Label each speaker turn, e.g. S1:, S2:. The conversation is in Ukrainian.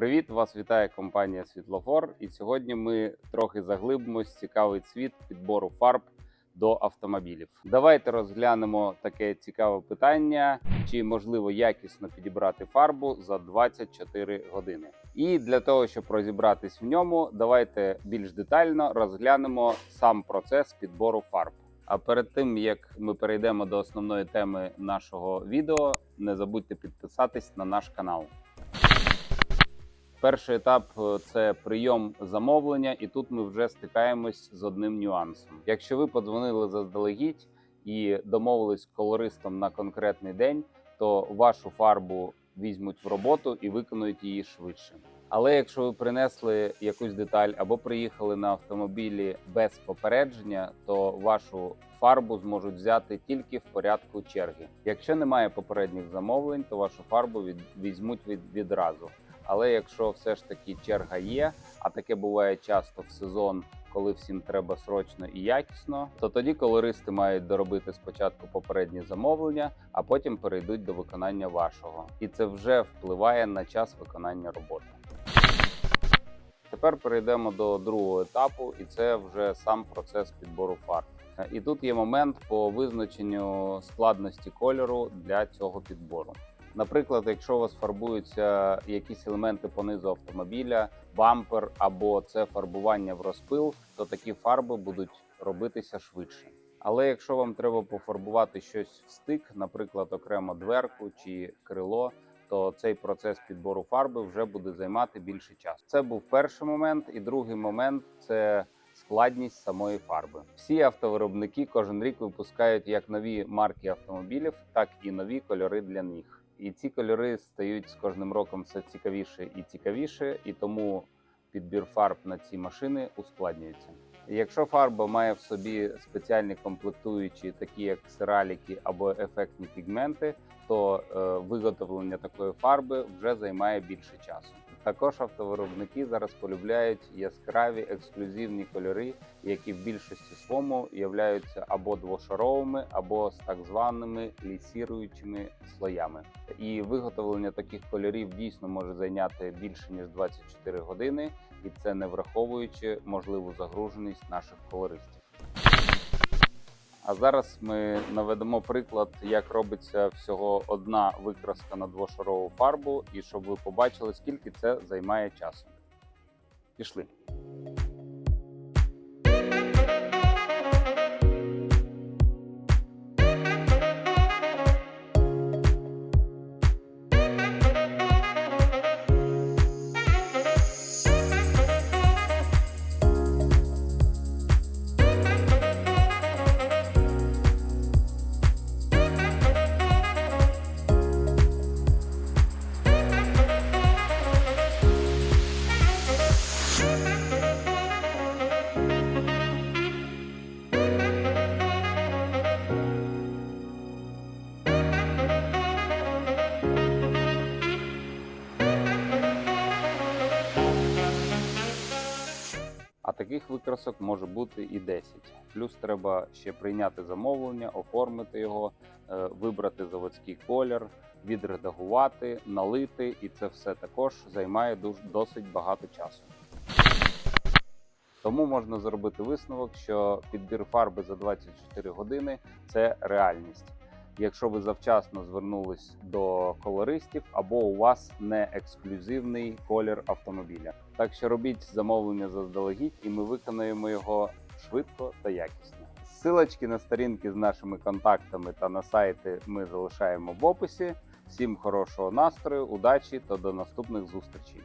S1: Привіт! Вас вітає компанія Світлофор. І сьогодні ми трохи заглибимось цікавий світ підбору фарб до автомобілів. Давайте розглянемо таке цікаве питання: чи можливо якісно підібрати фарбу за 24 години. І для того, щоб розібратись в ньому, давайте більш детально розглянемо сам процес підбору фарб. А перед тим як ми перейдемо до основної теми нашого відео, не забудьте підписатись на наш канал. Перший етап е, це прийом замовлення, і тут ми вже стикаємось з одним нюансом. Якщо ви подзвонили заздалегідь і домовились колористом на конкретний день, то вашу фарбу візьмуть в роботу і виконують її швидше. Але якщо ви принесли якусь деталь або приїхали на автомобілі без попередження, то вашу фарбу зможуть взяти тільки в порядку черги. Якщо немає попередніх замовлень, то вашу фарбу від... візьмуть від... відразу. Але якщо все ж таки черга є, а таке буває часто в сезон, коли всім треба срочно і якісно, то тоді колористи мають доробити спочатку попередні замовлення, а потім перейдуть до виконання вашого. І це вже впливає на час виконання роботи. Тепер перейдемо до другого етапу, і це вже сам процес підбору фарб. І тут є момент по визначенню складності кольору для цього підбору. Наприклад, якщо у вас фарбуються якісь елементи по низу автомобіля, бампер або це фарбування в розпил, то такі фарби будуть робитися швидше. Але якщо вам треба пофарбувати щось в стик, наприклад, окремо дверку чи крило, то цей процес підбору фарби вже буде займати більше часу. Це був перший момент, і другий момент це складність самої фарби. Всі автовиробники кожен рік випускають як нові марки автомобілів, так і нові кольори для них. І ці кольори стають з кожним роком все цікавіше і цікавіше, і тому підбір фарб на ці машини ускладнюється. Якщо фарба має в собі спеціальні комплектуючі, такі як сираліки або ефектні пігменти, то е, виготовлення такої фарби вже займає більше часу. Також автовиробники зараз полюбляють яскраві ексклюзивні кольори, які в більшості своєму являються або двошаровими, або з так званими лісіруючими слоями. І виготовлення таких кольорів дійсно може зайняти більше ніж 24 години, і це не враховуючи можливу загруженість наших колористів. А зараз ми наведемо приклад, як робиться всього одна викраска на двошарову фарбу, і щоб ви побачили, скільки це займає часу. Пішли. Таких викрасок може бути і 10. Плюс треба ще прийняти замовлення, оформити його, е, вибрати заводський колір, відредагувати, налити, і це все також займає досить багато часу. Тому можна зробити висновок, що підбір фарби за 24 години це реальність. Якщо ви завчасно звернулись до колористів, або у вас не ексклюзивний колір автомобіля. Так що робіть замовлення заздалегідь, і ми виконаємо його швидко та якісно. Силочки на сторінки з нашими контактами та на сайти ми залишаємо в описі. Всім хорошого настрою, удачі та до наступних зустрічей!